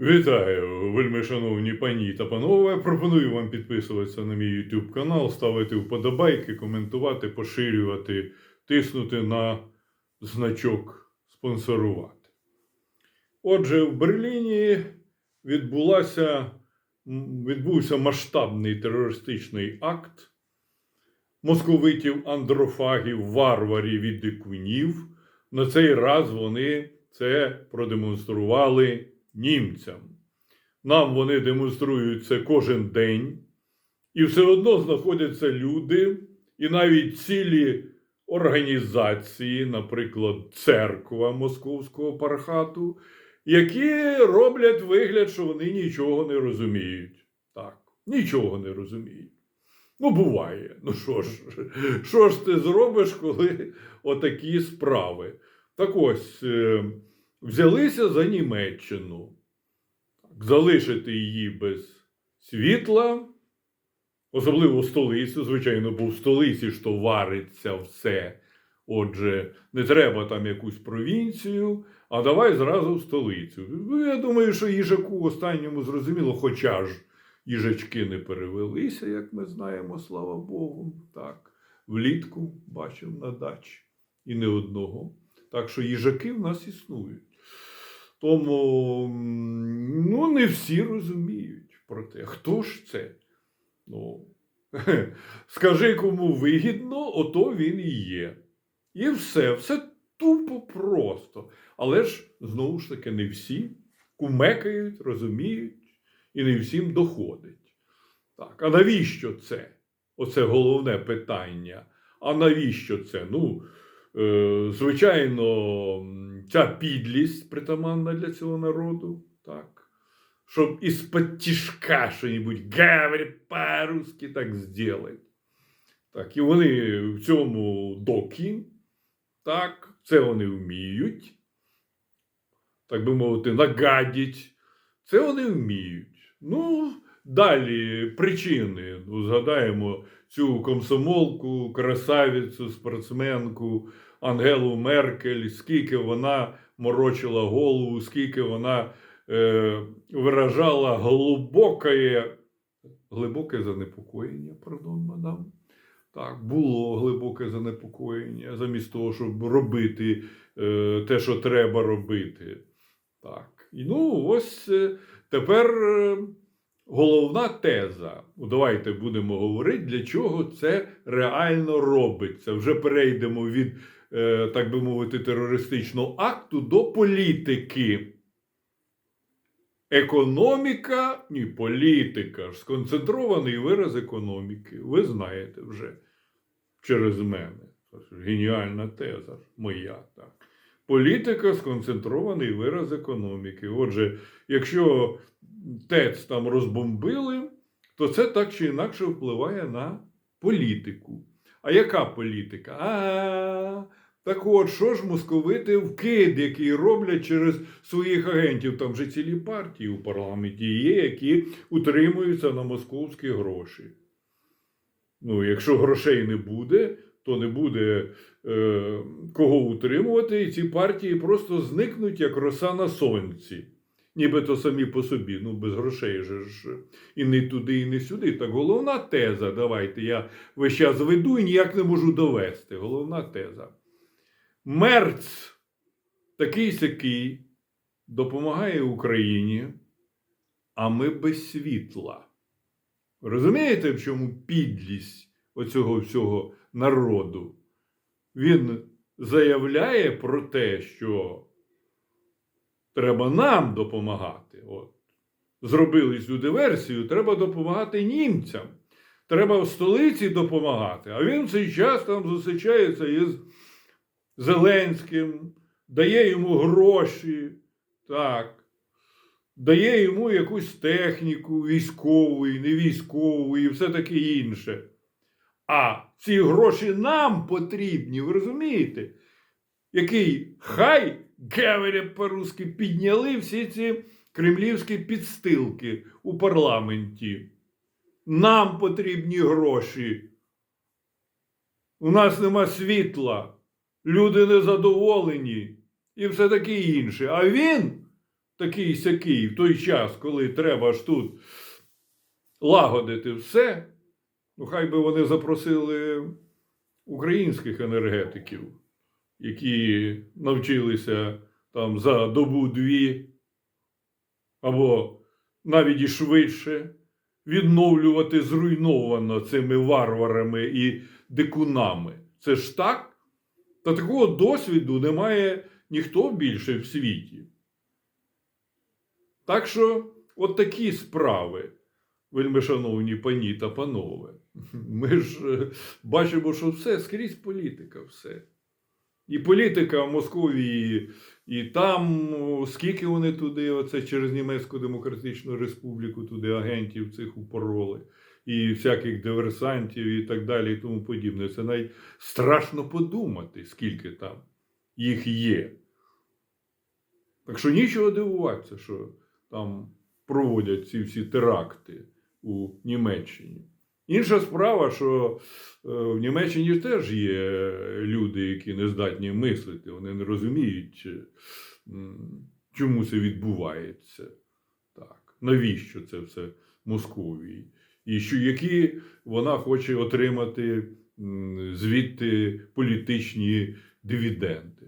Вітаю, вельми шановні пані та панове. Пропоную вам підписуватися на мій YouTube канал, ставити вподобайки, коментувати, поширювати, тиснути на значок спонсорувати. Отже, в Берліні відбулася, відбувся масштабний терористичний акт московитів, андрофагів, варварів і дикунів. На цей раз вони це продемонстрували німцям. Нам вони демонструють це кожен день, і все одно знаходяться люди, і навіть цілі організації, наприклад, церква Московського пархату, які роблять вигляд, що вони нічого не розуміють. Так, нічого не розуміють. Ну, буває. Ну що ж, що ж ти зробиш, коли отакі справи? Так ось, е, взялися за Німеччину, залишити її без світла, особливо столицю, звичайно, бо в столиці ж вариться все. Отже, не треба там якусь провінцію, а давай зразу в столицю. Ну, я думаю, що їжаку останньому зрозуміло, хоча ж їжачки не перевелися, як ми знаємо, слава Богу. Так, влітку бачив на дачі і не одного. Так що їжаки в нас існують. Тому ну, не всі розуміють про те, хто ж це. Ну, скажи, кому вигідно, ото він і є. І все, все тупо просто. Але ж знову ж таки не всі кумекають, розуміють, і не всім доходить. Так, а навіщо це? Оце головне питання. А навіщо це? Ну, звичайно, ця підлість притаманна для цього народу, так. Щоб із-під тишка що-нибудь говорить по-русски так зробити. Так, і вони в цьому докі, так, це вони вміють, так би мовити, нагадіть. Це вони вміють. Ну, далі причини. Ну, згадаємо цю комсомолку, красавицю, спортсменку Ангелу Меркель, скільки вона морочила голову, скільки вона е, виражала глибоке, глибоке занепокоєння, пардон, мадам. Так, було глибоке занепокоєння, замість того, щоб робити е, те, що треба робити. Так. І ну, ось е, тепер е, головна теза. Ну, давайте будемо говорити, для чого це реально робиться. Вже перейдемо від, е, так би мовити, терористичного акту до політики. Економіка, ні, політика ж сконцентрований вираз економіки. Ви знаєте вже через мене. Це Геніальна теза моя. Так. Політика сконцентрований вираз економіки. Отже, якщо ТЕЦ там розбомбили, то це так чи інакше впливає на політику. А яка політика? А, так от, що ж московити вкид, який роблять через своїх агентів? Там же цілі партії у парламенті є, які утримуються на московські гроші. Ну, якщо грошей не буде, то не буде е, кого утримувати, і ці партії просто зникнуть, як роса на сонці. Нібито самі по собі, ну без грошей же ж і не туди, і не сюди. Так головна теза, давайте я весь час веду і ніяк не можу довести. Головна теза. Мерц такий сякий допомагає Україні, а ми без світла. Розумієте, в чому підлість оцього всього народу? Він заявляє про те, що треба нам допомагати. От. Зробили цю диверсію, треба допомагати німцям. Треба в столиці допомагати. А він в цей час там зустрічається із Зеленським, дає йому гроші, так, дає йому якусь техніку військову, і не військову, і все таке інше. А ці гроші нам потрібні, ви розумієте? Який хай, говорять по-русски, підняли всі ці кремлівські підстилки у парламенті. Нам потрібні гроші. У нас нема світла, люди незадоволені і все таке інше. А він такий сякий, в той час, коли треба ж тут лагодити все, ну хай би вони запросили українських енергетиків, які навчилися там за добу-дві або навіть і швидше відновлювати зруйновано цими варварами і дикунами. Це ж так? Та такого досвіду немає ніхто більше в світі. Так що, от такі справи, вельми шановні пані та панове. Ми ж е, бачимо, що все скрізь політика, все. І політика в Московії, і там, скільки вони туди, оце через Німецьку Демократичну Республіку, туди агентів цих упороли, і всяких диверсантів, і так далі, і тому подібне. Це навіть страшно подумати, скільки там їх є. Так що нічого дивуватися, що там проводять ці всі теракти у Німеччині. Інша справа, що е, в Німеччині теж є люди, які не здатні мислити, вони не розуміють, чому це відбувається. Так. Навіщо це все Московії? І що які вона хоче отримати звідти політичні дивіденди.